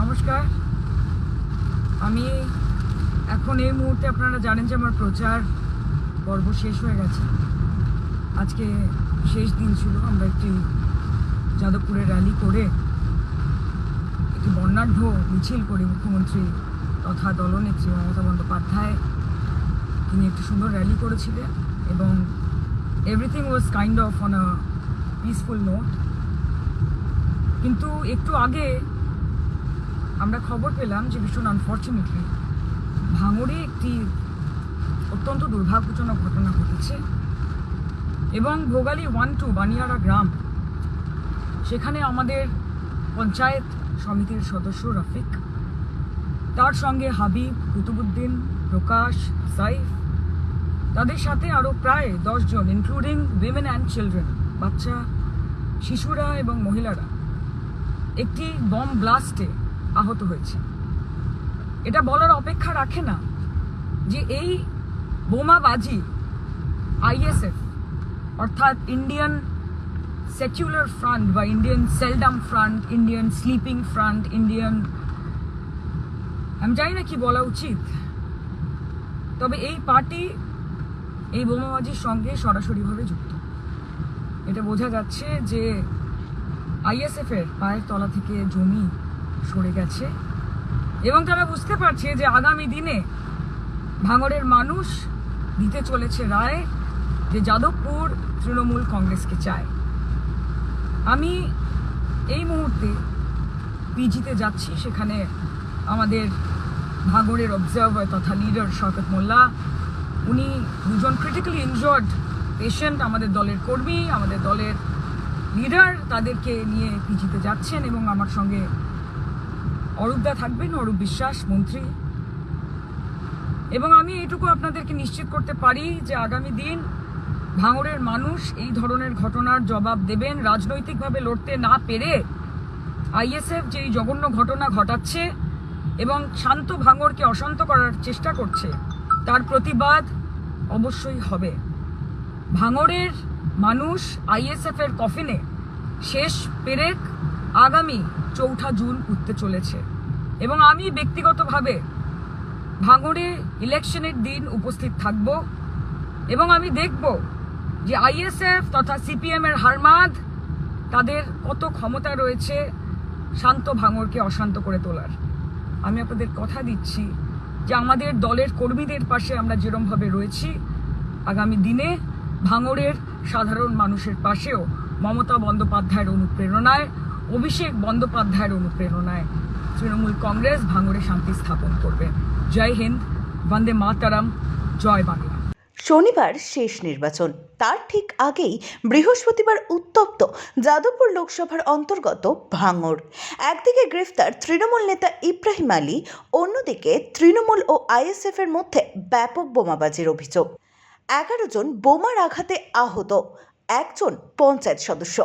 নমস্কার। আমি এখন এই মুহূর্তে আপনারা জানেন যে আমার প্রচার পর্ব শেষ হয়ে গেছে। আজকে শেষ দিন ছিল, আমরা একটি যাদবপুরে র্যালি করে একটি বর্ণাঢ্য মিছিল করে মুখ্যমন্ত্রী তথা দলনেত্রী মমতা বন্দ্যোপাধ্যায় তিনি একটি সুন্দর র্যালি করেছিলেন এবং everything was kind of on a peaceful note কিন্তু একটু আগে আমরা খবর পেলাম যে ভীষণ আনফর্চুনেটলি ভাঙড়ে একটি অত্যন্ত দুর্ভাগ্যজনক ঘটনা ঘটেছে এবং ভোগালী ওয়ান টু বানিয়ারা গ্রাম, সেখানে আমাদের পঞ্চায়েত সমিতির সদস্য রফিক, তার সঙ্গে হাবিব, কুতুবুদ্দিন, প্রকাশ, সাইফ, তাদের সাথে আরও প্রায় দশজন ইনক্লুডিং উইমেন অ্যান্ড চিলড্রেন বাচ্চা, শিশুরা এবং মহিলারা। একটি বম ব্লাস্টে আহত হয়েছে। এটা বলার অপেক্ষা রাখে না যে এই বোমাবাজি আইএসএফ, অর্থাৎ ইন্ডিয়ান সেকুলার ফ্রন্ট বা Indian seldom front Indian sleeping front Indian আমি জানি না কি বলা উচিত। তবে এই পার্টি এই বোমাবাজির সঙ্গে সরাসরিভাবে যুক্ত। এটা বোঝা যাচ্ছে যে আইএসএফ এর পায়ের তলা থেকে জমি সরে গেছে। এবং তারা বুঝতে পারছে যে আগামী দিনে ভাঙড়ের মানুষ দিতে চলেছে রায় যে যাদবপুর তৃণমূল কংগ্রেসকে চায়। আমি এই মুহূর্তে পিজিতে যাচ্ছি, সেখানে আমাদের ভাঙড়ের অবজারভার তথা লিডার শওকত মোল্লা, উনি দুজন ক্রিটিক্যালি ইনজয়ার্ড পেশেন্ট আমাদের দলের কর্মী, আমাদের দলের লিডার তাদেরকে নিয়ে পিজিতে যাচ্ছেন এবং আমার সঙ্গে অরূপদা থাকবেন, অরূপ বিশ্বাস, মন্ত্রী। এবং আমি এটুকু আপনাদেরকে নিশ্চিত করতে পারি যে আগামী দিন ভাঙড়ের মানুষ এই ধরনের ঘটনার জবাব দেবেন। রাজনৈতিকভাবে লড়তে না পেরে আইএসএফ যে এই জঘন্য ঘটনা ঘটাচ্ছে এবং শান্ত ভাঙড়কে অশান্ত করার চেষ্টা করছে, তার প্রতিবাদ অবশ্যই হবে। ভাঙড়ের মানুষ আইএসএফ এর কফিনে শেষ পেরেক আগামী চৌঠা জুন উঠতে চলেছে এবং আমি ব্যক্তিগতভাবে ভাঙড়ে ইলেকশনের দিন উপস্থিত থাকব এবং আমি দেখব যে আইএসএফ তথা সিপিএম এর হারমাদ তাদের কত ক্ষমতা রয়েছে শান্ত ভাঙড়কে অশান্ত করে তোলার। আমি আপনাদের কথা দিচ্ছি যে আমাদের দলের কর্মীদের পাশে আমরা যেরমভাবে রয়েছি, আগামী দিনে ভাঙড়ের সাধারণ মানুষের পাশেও মমতা বন্দ্যোপাধ্যায়ের অনুপ্রেরণায় অভিষেক বন্দ্যোপাধ্যায়ের অনুপ্রেরণায় তৃণমূল কংগ্রেস ভাঙড়ে শান্তি স্থাপন করবে। জয় হিন্দ, বন্দে মাতারাম, জয় বাংলা। শনিবার শেষ নির্বাচন। তার ঠিক আগেই বৃহস্পতিবার উত্তপ্ত যাদবপুর লোকসভার অন্তর্গত ভাঙড়। একদিকে গ্রেফতার তৃণমূল নেতা ইব্রাহিম আলী, অন্যদিকে তৃণমূল ও আইএসএফ এর মধ্যে ব্যাপক বোমাবাজির অভিযোগ। এগারো জন বোমার আঘাতে আহত। একজন পঞ্চায়েত সদস্য।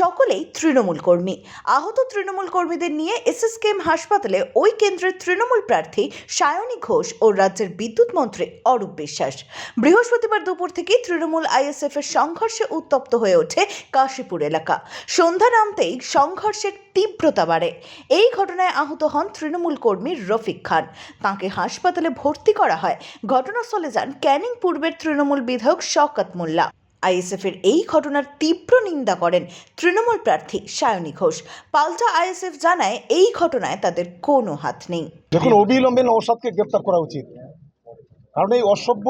সকলেই তৃণমূল কর্মী। আহত তৃণমূল কর্মীদের নিয়ে এসএসকেএম হাসপাতালে ওই কেন্দ্রের তৃণমূল প্রার্থী সায়নী ঘোষ ও রাজ্যের বিদ্যুৎ মন্ত্রী অরূপ বিশ্বাস। বৃহস্পতিবার দুপুর থেকেই তৃণমূল আইএসএফ এর সংঘর্ষে উত্তপ্ত হয়ে ওঠে কাশীপুর এলাকা। সন্ধ্যা নামতেই সংঘর্ষের তীব্রতা বাড়ে। এই ঘটনায় আহত হন তৃণমূল কর্মী রফিক খান। তাঁকে হাসপাতালে ভর্তি করা হয়। ঘটনাস্থলে যান ক্যানিং পূর্বের তৃণমূল বিধায়ক শওকত মোল্লা। আইএসএফ এর এই ঘটনার তীব্র নিন্দা করেন তৃণমূল প্রার্থী সায়নী ঘোষ। পাল্টা আইএসএফ জানায় এই ঘটনায় তাদের কোনো হাত নেই। দেখুন, অবিলম্বে নৌসাদকে গ্রেপ্তার করা উচিত। কারণ এই অসভ্য,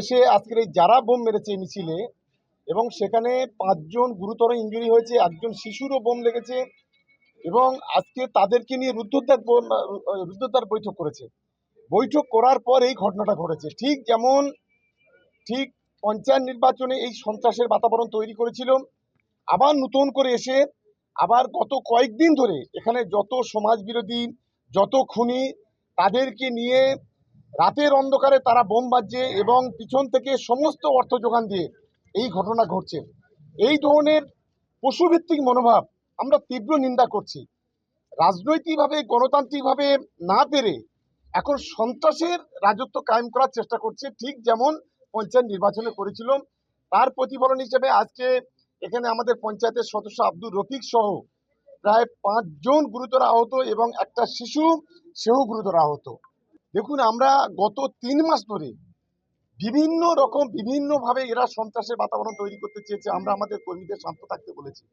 এসে আজকের এই যারা বোম মেরেছে মিছিলে, এবং সেখানে পাঁচজন গুরুতর ইঞ্জুরি হয়েছে, একজন শিশুরও বোম লেগেছে, এবং আজকে তাদেরকে নিয়ে রুদ্ধদ্বার রুদ্ধদ্বার বৈঠক করেছে। বৈঠক করার পর এই ঘটনাটা ঘটেছে। ঠিক যেমন, ঠিক পঞ্চায়েত নির্বাচনে এই সন্ত্রাসের বাতাবরণ তৈরি করেছিল। আবার নতুন করে এসে আবার গত কয়েকদিন ধরে এখানে যত সমাজ বিরোধী যত খুনি, তাদেরকে নিয়ে রাতের অন্ধকারে তারা বোম বাজছে এবং পিছন থেকে সমস্ত অর্থ যোগান দিয়ে এই ঘটনা ঘটছে। এই ধরনের পশুভিত্তিক মনোভাব আমরা তীব্র নিন্দা করছি। রাজনৈতিকভাবে, গণতান্ত্রিকভাবে না পেরে এখন সন্ত্রাসের রাজত্ব কায়েম করার চেষ্টা করছে ঠিক যেমন পঞ্চায়েত নির্বাচনে করেছিল তার প্রতিফলন হিসেবে আজকে এখানে আমাদের পঞ্চায়েতের সদস্য আব্দুর রফিক সহ প্রায় পাঁচজন গুরুতর আহত এবং একটা শিশু, সেও গুরুতর আহত। দেখুন, আমরা গত তিন মাস ধরে বিভিন্ন রকম, বিভিন্নভাবে এরা সন্ত্রাসের বাতাবরণ তৈরি করতে চেয়েছে। আমরা আমাদের কর্মীদের শান্ত থাকতে বলেছি।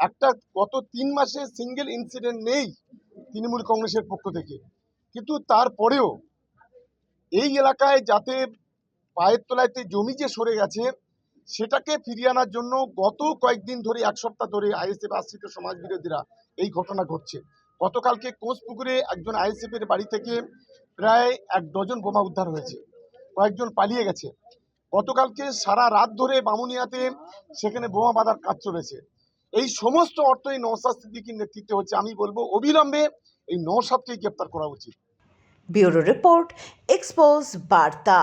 একটা গত তিন মাসে সিঙ্গেল ইনসিডেন্ট নেই তৃণমূল কংগ্রেসের পক্ষ থেকে। কিন্তু তারপরেও এই এলাকায় যাতে পায়ের তলাইতে জমি যে সরে গেছে, সেটাকে ফিরিয়ে আনার জন্য গত কয়েকদিন ধরে, এক সপ্তাহ ধরে আইএসএফ আশ্রিত সমাজ বিরোধীরা এই ঘটনা ঘটছে। গতকালকে কোষপুকুরে একজন আইএসএফ এর বাড়ি থেকে প্রায় এক ডজন বোমা উদ্ধার হয়েছে। কয়েকজন পালিয়ে গেছে। গতকালকে সারা রাত ধরে বামুনিয়াতে সেখানে বোমা বাঁধার কাজ চলেছে। এই সমস্ত অর্থ এই নৌসাদ সিদ্দিকির নেতৃত্বে হচ্ছে। আমি বলব, অবিলম্বে এই নৌসাদকেই গ্রেপ্তার করা উচিত। ব্যুরো রিপোর্ট, এক্সপোজ, বার্তা।